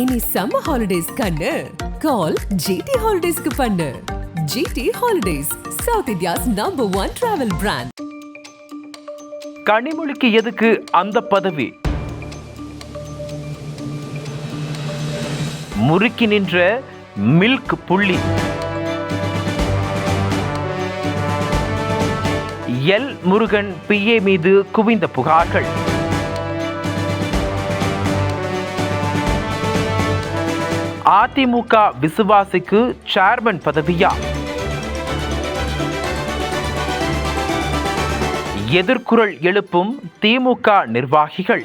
Any summer holidays கண்ணு. கால் GT ஹாலிடேஸ்க்கு பண்ணு. GT holidays South India's number one travel brand கனிமொழிக்கு எதுக்கு அந்த பதவி? முறுக்கி நின்ற மில்க் புள்ளி. எல் முருகன் பிஏ மீது குவிந்த புகார்கள். அதிமுக விசுவாசிக்கு சேர்மன் பதவியா? எதிர்குரல் எழுப்பும் திமுக நிர்வாகிகள்.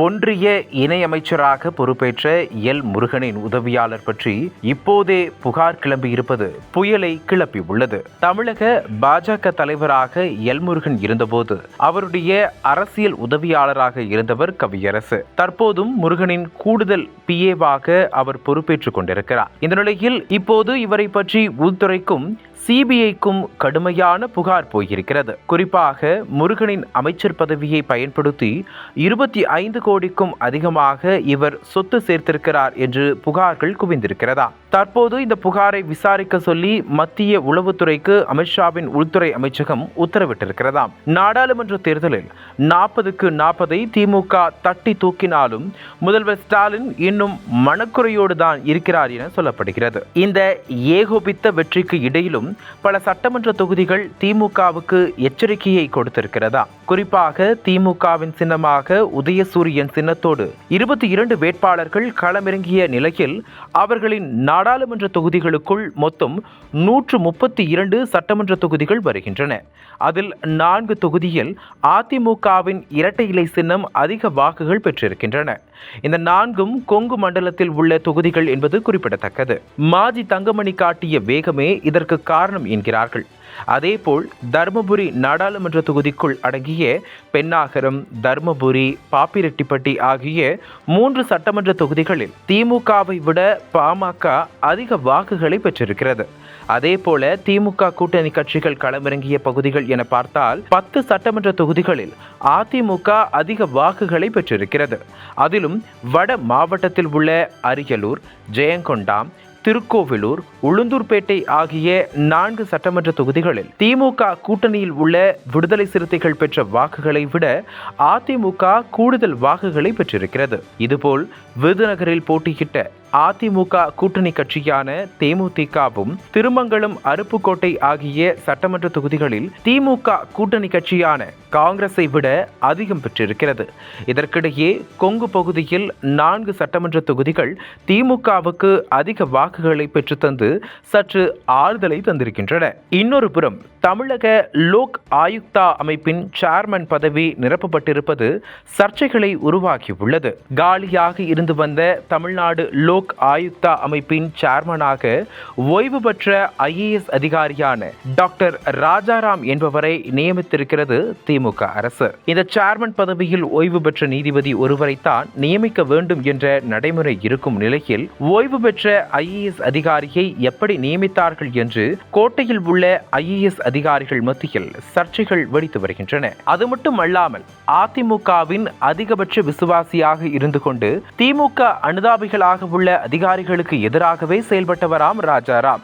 ஒன்றிய இணையமைச்சராக பொறுப்பேற்ற எல். முருகனின் உதவியாளர் பற்றி இப்போதே புகார் கிளம்பியிருப்பது புயலை கிளப்பி உள்ளது தமிழக பாஜக தலைவராக எல். முருகன் இருந்தபோது அவருடைய அரசியல் உதவியாளராக இருந்தவர் கவியரசு. தற்போதும் முருகனின் கூடுதல் பிஏவாக அவர் பொறுப்பேற்றுக் கொண்டிருக்கிறார். இந்த நிலையில் இப்போது இவரை பற்றி உள்துறைக்கும் சிபிஐக்கும் கடுமையான புகார் போயிருக்கிறது. குறிப்பாக முருகனின் அமைச்சர் பதவியை பயன்படுத்தி இருபத்தி ஐந்து கோடிக்கும் அதிகமாக இவர் சொத்து சேர்த்திருக்கிறார் என்று புகார்கள் குவிந்திருக்கிறதா? தற்போது இந்த புகாரை விசாரிக்க சொல்லி மத்திய உளவுத்துறைக்கு அமித்ஷாவின் உள்துறை அமைச்சகம் உத்தரவிட்டிருக்கிறதாம் நாடாளுமன்ற தேர்தலில் நாற்பதுக்கு நாற்பதை திமுக தட்டி தூக்கினாலும் முதல்வர் ஸ்டாலின் இன்னும் மனக்குறையோடு தான் இருக்கிறார் என சொல்லப்படுகிறது. இந்த ஏகோபித்த வெற்றிக்கு இடையிலும் பல சட்டமன்ற தொகுதிகள் திமுகவுக்கு எச்சரிக்கையை கொடுத்திருக்கிறதா? குறிப்பாக திமுகவின் சின்னமாக உதயசூரியன் சின்னத்தோடு இருபத்தி இரண்டு வேட்பாளர்கள் களமிறங்கிய நிலையில் அவர்களின் நாடாளுமன்ற தொகுதிகளுக்குள் மொத்தம் நூற்று முப்பத்தி இரண்டு சட்டமன்ற தொகுதிகள் வருகின்றன. அதில் நான்கு தொகுதியில் அதிமுகவின் இரட்டை இலை சின்னம் அதிக வாக்குகள் பெற்றிருக்கின்றன. இந்த நான்கும் கொங்கு மண்டலத்தில் உள்ள தொகுதிகள் என்பது குறிப்பிடத்தக்கது. மாஜி தங்கமணி காட்டிய வேகமே இதற்கு காரணம் என்கிறார்கள். அதேபோல் தருமபுரி நாடாளுமன்ற தொகுதிக்குள் அடங்கிய பெண்ணாகரம் தருமபுரி பாப்பிரெட்டிப்பட்டி ஆகிய மூன்று சட்டமன்ற தொகுதிகளில் திமுகவை விட பாமக அதிக வாக்குகளை பெற்றிருக்கிறது. அதேபோல திமுக கூட்டணி கட்சிகள் களமிறங்கிய பகுதிகள் என பார்த்தால் பத்து சட்டமன்ற தொகுதிகளில் அதிமுக அதிக வாக்குகளை பெற்றிருக்கிறது. அதிலும் வட மாவட்டத்தில் உள்ள அரியலூர் ஜெயங்கொண்டாம் திருக்கோவிலூர் உளுந்தூர்பேட்டை ஆகிய நான்கு சட்டமன்ற தொகுதிகளில் திமுக கூட்டணியில் உள்ள விடுதலை சிறுத்தைகள் பெற்ற வாக்குகளை விட அதிமுக கூடுதல் வாக்குகளை பெற்றிருக்கிறது. இதுபோல் விருதுநகரில் போட்டியிட்ட அதிமுக கூட்டணி கட்சியான தேமுதிகவும் திருமங்கலம் அருப்புக்கோட்டை ஆகிய சட்டமன்ற தொகுதிகளில் திமுக கூட்டணி கட்சியான காங்கிரஸை விட அதிகம் பெற்றிருக்கிறது. இதற்கிடையே கொங்கு பகுதியில் நான்கு சட்டமன்ற தொகுதிகள் திமுகவுக்கு அதிக வாக்குகளை பெற்றுத்தந்து சற்று ஆறுதலை தந்திருக்கின்றன. இன்னொரு புறம் தமிழக லோக் ஆயுக்தா அமைப்பின் சேர்மன் பதவி நிரப்பப்பட்டிருப்பது சர்ச்சைகளை உருவாக்கியுள்ளது. காலியாக இருந்து வந்த தமிழ்நாடு லோக் ஆயுக்தா அமைப்பின் சேர்மனாக ஓய்வு பெற்ற ஐஏஎஸ் அதிகாரியான டாக்டர் ராஜாராம் என்பவரை நியமித்திருக்கிறது திமுக அரசு. இந்த சேர்மன் பதவியில் ஓய்வு பெற்ற நீதிபதி ஒருவரைத்தான் நியமிக்க வேண்டும் என்ற நடைமுறை இருக்கும் நிலையில் ஓய்வு பெற்ற ஐஏஎஸ் அதிகாரியை எப்படி நியமித்தார்கள் என்று கோட்டையில் உள்ள ஐஏஎஸ் அதிகாரிகள் மத்தியில் சர்ச்சைகள் வெடித்து வருகின்றன. அது மட்டும் அல்லாமல் அதிமுகவின் அதிகபட்ச விசுவாசியாக இருந்து கொண்டு திமுக அனுதாபிகளாக உள்ள அதிகாரிகளுக்கு எதிராகவே செயல்பட்டவராம் ராஜாராம்.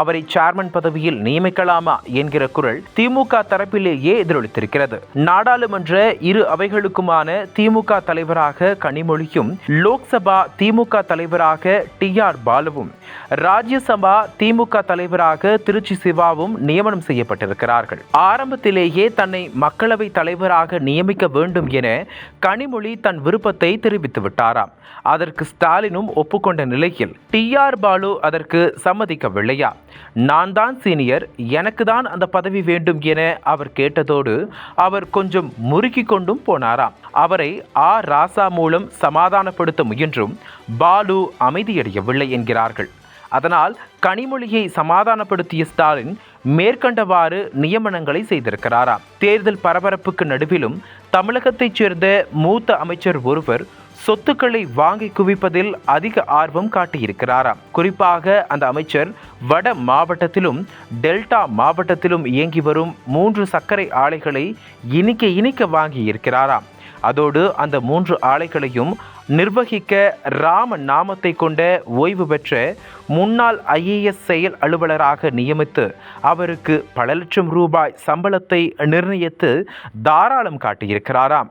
அவரை சேர்மன் பதவியில் நியமிக்கலாமா என்கிற குரல் திமுக தரப்பிலேயே எதிரொலித்திருக்கிறது. நாடாளுமன்ற இரு அவைகளுக்குமான திமுக தலைவராக கனிமொழியும் லோக்சபா திமுக தலைவராக டி ஆர் பாலுவும் ராஜ்யசபா திமுக தலைவராக திருச்சி சிவாவும் நியமனம் செய்யப்பட்டிருக்கிறார்கள். ஆரம்பத்திலேயே தன்னை மக்களவை தலைவராக நியமிக்க வேண்டும் என கனிமொழி தன் விருப்பத்தை தெரிவித்து விட்டாராம் அதற்கு ஸ்டாலினும் ஒப்புக்கொண்ட நிலையில் டி ஆர் பாலு அதற்கு சம்மதிக்கவில்லை. இல்லையா? நான் தான் சீனியர் எனக்கு தான் அந்த பதவி வேண்டும் என அவர் கேட்டதோடு அவர் கொஞ்சம் முறுக்கி கொண்டும் போனாராம். அவரை ஆ. ராசா மூலம் சமாதானப்படுத்த முயன்றும் பாலு அமைதியடையவில்லை என்கிறார்கள். அதனால் கனிமொழியை சமாதானப்படுத்திய ஸ்டாலின் மேற்கண்டவாறு நியமனங்களை செய்திருக்கிறாராம். தேர்தல் பரபரப்புக்கு நடுவிலும் தமிழகத்தைச் சேர்ந்த மூத்த அமைச்சர் ஒருவர் சொத்துக்களை வாங்கி குவிப்பதில் அதிக ஆர்வம் காட்டியிருக்கிறாராம். குறிப்பாக அந்த அமைச்சர் வட மாவட்டத்திலும் டெல்டா மாவட்டத்திலும் இயங்கி வரும் மூன்று சர்க்கரை ஆலைகளை இனிக்க இனிக்க வாங்கி இருக்கிறாராம் அதோடு அந்த மூன்று ஆலைகளையும் நிர்வகிக்க ராம நாமத்தை கொண்ட ஓய்வு பெற்ற முன்னாள் ஐஏஎஸ் செயல் அலுவலராக நியமித்து அவருக்கு பல லட்சம் ரூபாய் சம்பளத்தை நிர்ணயித்து தாராளம் காட்டியிருக்கிறாராம்.